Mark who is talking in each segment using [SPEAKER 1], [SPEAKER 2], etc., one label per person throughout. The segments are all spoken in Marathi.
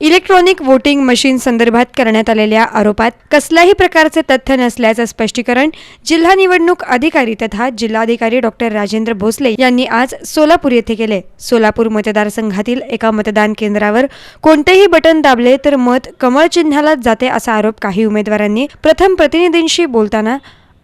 [SPEAKER 1] इलेक्ट्रॉनिक वोटिंग मशीन संदर्भात करण्यात आलेल्या आरोपात कसल्याही प्रकारचे तथ्य नसल्याचं स्पष्टीकरण जिल्हा निवडणूक अधिकारी तथा जिल्हाधिकारी डॉक्टर राजेंद्र भोसले यांनी आज सोलापूर येथे केले. सोलापूर मतदारसंघातील एका मतदान केंद्रावर कोणतेही बटन दाबले तर मत कमळ चिन्हालाच जाते असा आरोप काही उमेदवारांनी प्रथम प्रतिनिधींशी बोलताना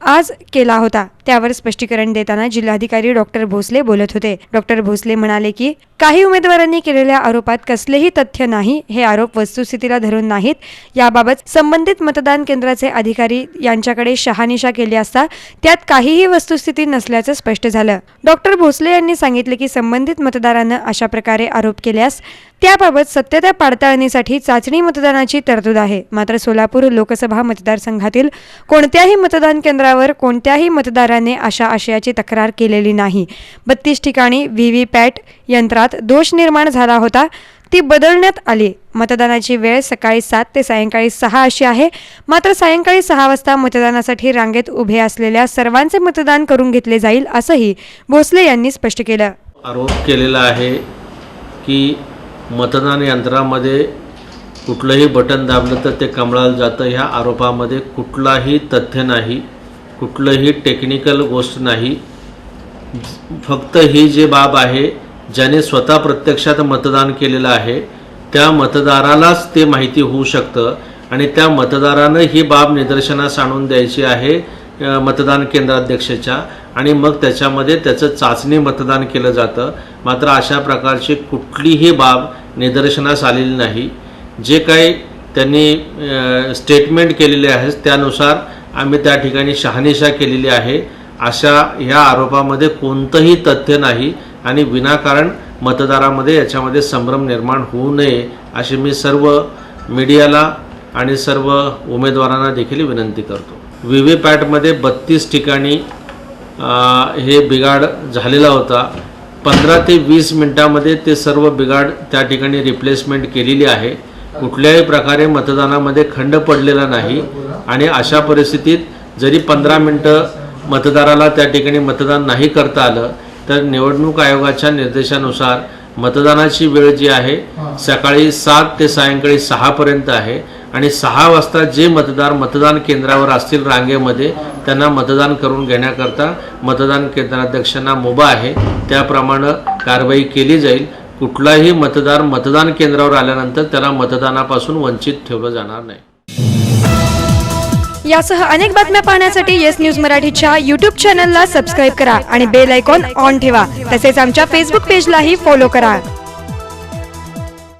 [SPEAKER 1] आज केला होता. त्यावर स्पष्टीकरण देताना जिल्हाधिकारी डॉक्टर भोसले बोलत होते. डॉक्टर भोसले म्हणाले की काही उमेदवारांनी केलेल्या आरोपात कसलेही तथ्य नाही. हे आरोप वस्तुस्थितीला धरून नाहीत. याबाबत संबंधित मतदान केंद्राचे अधिकारी यांच्याकडे शहानिशा केली असता त्यात काहीही वस्तुस्थिती नसल्याचं स्पष्ट झालं. डॉक्टर भोसले यांनी सांगितले की संबंधित मतदारानं अशा प्रकारे आरोप केल्यास त्याबाबत सत्यता पडताळणीसाठी चाचणी मतदानाची तरतूद आहे. मात्र सोलापूर लोकसभा मतदारसंघातील कोणत्याही मतदान केंद्रावर कोणत्याही मतदाराने अशा आशयाची तक्रार केलेली नाही. बत्तीस ठिकाणी व्ही व्ही पॅट यंत्रात दोष निर्माण झाला होता. ती बदलण्यात आली. मतदानाची वेळ सकाळी सात ते सायंकाळी सहा अशी आहे. मात्र सायंकाळी सहा वाजता मतदानासाठी रांगेत उभे असलेल्या सर्वांचे मतदान करून घेतले जाईल असंही भोसले यांनी स्पष्ट केलं.
[SPEAKER 2] आरोप केलेला आहे की मतदान यंत्रामध्ये कुठलंही बटन दाबलं तर ते कमळाला जातं. ह्या आरोपामध्ये कुठलाही तथ्य नाही. कुठलंही टेक्निकल गोष्ट नाही. फक्त ही जी बाब आहे ज्याने स्वतः प्रत्यक्षात मतदान केलेलं आहे त्या मतदारालाच ते माहिती होऊ शकतं आणि त्या मतदारानं ही बाब निदर्शनास आणून द्यायची आहे मतदान केंद्राध्यक्षाच्या आणि मग त्याच्यामध्ये त्याचं चाचणी मतदान केलं जातं. मात्र अशा प्रकारची कुठलीही बाब निदर्शनास आलेली नाही. जे काही त्यांनी स्टेटमेंट केलेले आहेत त्यानुसार आम्ही त्या ठिकाणी शहानिशा केलेली आहे. अशा ह्या आरोपामध्ये कोणतंही तथ्य नाही आणि विनाकारण मतदारामध्ये याच्यामध्ये संभ्रम निर्माण होऊ नये अशी मी सर्व मीडियाला आणि सर्व उमेदवारांना देखील विनंती करतो. व्ही व्ही पॅटमध्ये बत्तीस ठिकाणी हे बिघाड झालेला होता. पंधरा ते वीस मिनटामध्ये ते सर्व बिघाड त्या ठिकाणी रिप्लेसमेंट केलेली आहे. कुठल्याही प्रकारे मतदानामध्ये खंड पडलेला नाही. आणि अशा परिस्थितीत जरी पंधरा मिनटं मतदाराला त्या ठिकाणी मतदान नाही करता आलं तर निवडणूक आयोगाच्या निर्देशानुसार मतदानाची वेळ जी आहे सकाळी सात ते सायंकाळी सहापर्यंत आहे. आणि सहा वाजता जे मतदार मतदान केंद्रावर असतील रांगेमध्ये त्यांना मतदान करून घेण्याकरता मतदान केंद्राध्यक्षांना मुभा आहे. त्याप्रमाणे कारवाई केली जाईल. कुठलाही मतदार मतदान केंद्रावर आल्यानंतर त्याला मतदानापासून वंचित ठेवलं जाणार नाही.
[SPEAKER 1] यासह अनेक बातम्या पाहण्यासाठी येस न्यूज मराठीच्या यूट्यूब चॅनलला सबस्क्राईब करा आणि बेल आयकॉन ऑन ठेवा. तसेच आमच्या फेसबुक पेजलाही फॉलो करा.